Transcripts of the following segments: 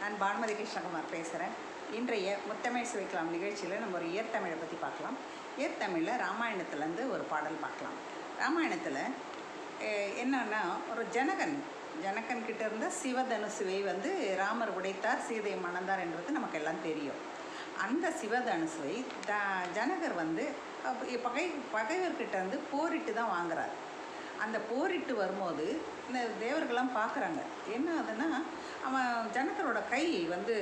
நான் பானுமதி கிருஷ்ணகுமார் பேசுகிறேன் இன்றைய முத்தமிழ் சுவைக்கலாம் நிகழ்ச்சியில் நம்ம ஒரு இயற்தமிழை பற்றி பார்க்கலாம். இயற்தமிழில் ராமாயணத்துலேருந்து ஒரு பாடல் பார்க்கலாம். ராமாயணத்தில் என்னன்னா ஒரு ஜனகன் ஜனகன் கிட்ட இருந்த சிவதனுசுவை வந்து ராமர் உடைத்தார் சீதை மணந்தார் என்பது நமக்கு எல்லாம் தெரியும். அந்த சிவதனுசுவை த ஜனகர் வந்து பகை பகைவர்கிட்ட வந்து போரிட்டு தான் வாங்குறார். அந்த போரிட்டு வரும்போது இந்த தேவர்கள்லாம் பார்க்குறாங்க. என்ன ஆகுதுன்னா அவன் ஜனகரோட கை வந்து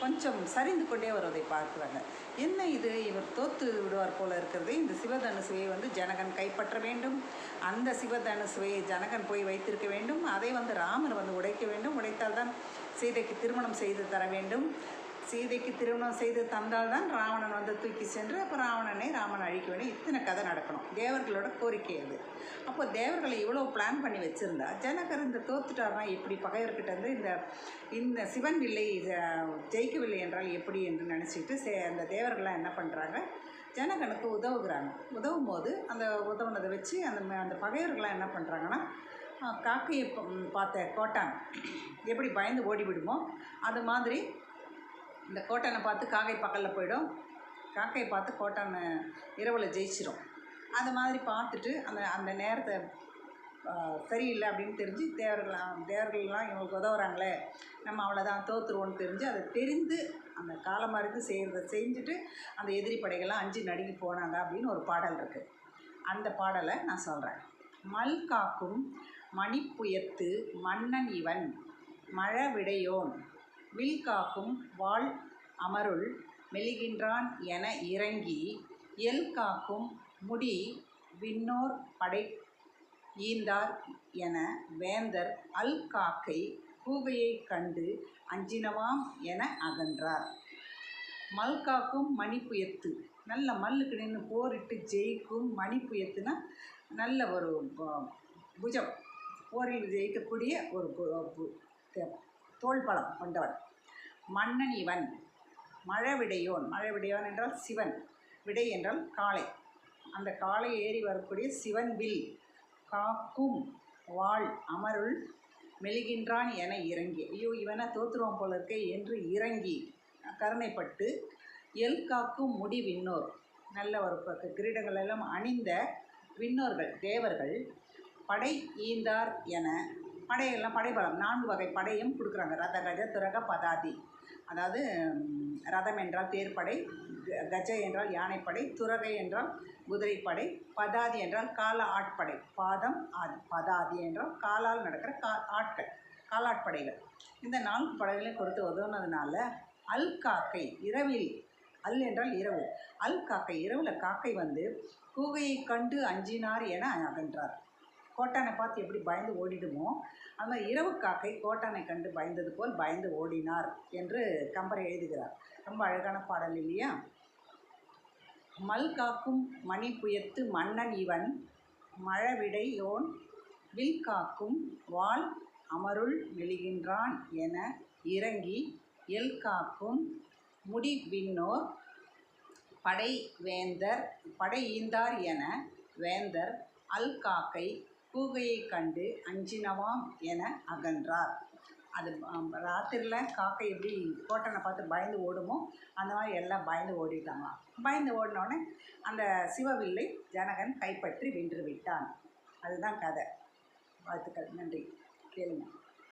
கொஞ்சம் சரிந்து கொண்டே வருவதை பார்க்குறாங்க. என்ன இது? இவர் தோத்து விடுவார் போல இருக்கிறது. இந்த சிவதனுசுவை வந்து ஜனகன் கைப்பற்ற வேண்டும். அந்த சிவதனுசுவை ஜனகன் போய் வைத்திருக்க வேண்டும். அதை வந்து ராமர் வந்து உடைக்க வேண்டும். உடைத்தால்தான் சீதைக்கு திருமணம் செய்து தர வேண்டும். சீதைக்கு திருமணம் செய்து தந்தால்தான் ராவணன் வந்து தூக்கி சென்று அப்போ ராவணனை ராமன் அழிக்க வேண்டும் இத்தனை கதை நடக்கணும். தேவர்களோட கோரிக்கை அது. அப்போ தேவர்களை இவ்வளோ பிளான் பண்ணி வச்சுருந்தா ஜனகர் இந்த தோத்துட்டார்னா இப்படி பகைவர்கிட்ட வந்து இந்த இந்த சிவன் வில்லை ஜெயிக்கவில்லை என்றால் எப்படி என்று நினச்சிட்டு சே அந்த தேவர்கள்லாம் என்ன பண்ணுறாங்க ஜனகனுக்கு உதவுகிறாங்க. உதவும் போது அந்த உதவுனதை வச்சு அந்த அந்த பகைவர்கள்லாம் என்ன பண்ணுறாங்கன்னா காக்கையை பார்த்த கோட்டான் எப்படி பயந்து ஓடி விடுமோ அது மாதிரி இந்த கோட்டானை பார்த்து காக்கை பக்கத்தில் போயிடும். காக்கையை பார்த்து கோட்டானை இரவில் ஜெயிச்சிடும் அது மாதிரி பார்த்துட்டு அந்த அந்த நேரத்தை சரியில்லை அப்படின்னு தெரிஞ்சு தேவர்கள்லாம் தேவர்கள்லாம் இவங்களுக்கு உதவுறாங்களே நம்ம அவ்வளோதான் தோத்துருவோன்னு தெரிஞ்சு அதை தெரிந்து அந்த காலம் காலமறிந்து செய்கிறத செஞ்சுட்டு அந்த எதிரி படைகள்லாம் அஞ்சு நடுங்கி போனாங்க அப்படின்னு ஒரு பாடல் இருக்குது அந்த பாடலை நான் சொல்கிறேன் மல் காக்கும் மணிப்புயத்து மன்னன் இவன் மழவிடையோன் வில் காக்கும் வாள் அமருள் மெலிகின்றான் என இறங்கி எல் காக்கும் முடி விண்ணோர் படை ஈந்தார் என வேந்தர் அல் காக்கை கூகையைக் கண்டு அஞ்சினவாம் என அகன்றார். மல்காக்கும் மணிப்புயத்து நல்ல மல்லுக்கு நின்று போரிட்டு ஜெயிக்கும் மணிப்புயத்துனா நல்ல ஒரு புஜம். போரில் ஜெயிக்கக்கூடிய ஒரு பு- தோள்பலம் கொண்டவன். மன்னன் இவன். மழவிடையோன். மழவிடையோன் என்றால் சிவன். விடை என்றால் காளை. அந்த காளை ஏறி வரக்கூடிய சிவன் வில். காக்கும் வாழ் அமருள் மெழுகின்றான் என இறங்கி. ஐயோ இவனை தோத்துருவான் போல இருக்கே என்று இறங்கி கருணைப்பட்டு எல் காக்கும் முடி விண்ணோர். நல்ல ஒரு ப- கிரீடங்கள் எல்லாம் அணிந்த விண்ணோர்கள் தேவர்கள் படை ஈந்தார் என படையெல்லாம் படைபலம். நான்கு வகை படையும் கொடுக்குறாங்க. ரத கஜ துரக பதாதி. அதாவது ரதம் என்றால் தேர்ப்படை க- கஜ என்றால் யானைப்படை துரகை என்றால் குதிரைப்படை பதாதி என்றால் கால ஆட்படை பாதம் ஆதி பதாதி என்றால் காலால் நடக்கிற கா ஆட்கள் காலாட்படைகள். இந்த நான்கு படைகளையும் கொடுத்து உதவுனதுனால அல் காக்கை இரவில் அல் என்றால் இரவு. அல் காக்கை இரவில் காக்கை வந்து கூகையை கண்டு அஞ்சினார் என அகன்றார். கோட்டானை பார்த்து எப்படி பயந்து ஓடிடுமோ அந்த இரவு காக்கை கோட்டானை கண்டு பயந்தது போல் பயந்து ஓடினார் என்று கம்பரை எழுதுகிறார். ரொம்ப அழகான பாடல் இல்லையா? மல் காக்கும் மணி புயத்து மன்னன் இவன் மழவிடையோன் வில் காக்கும் வாள் அமருள் மெழுகின்றான் என இறங்கி எல் காக்கும் முடி விண்ணோர் படை வேந்தர் படை ஈந்தார் என வேந்தர் அல் காக்கை கூகையைக் கண்டு அஞ்சினவாம் என அகன்றார். அது ராத்திரியில் காக்கை எப்படி கோட்டனை பார்த்து பயந்து ஓடுமோ அந்த மாதிரி எல்லாம் பயந்து ஓடிட்டாங்களாம் பயந்து ஓடினோடனே அந்த சிவவில்லை ஜனகன் கைப்பற்றி வென்று விட்டான். அதுதான் கதை. வாழ்த்துக்கள். நன்றி. கேளுங்க.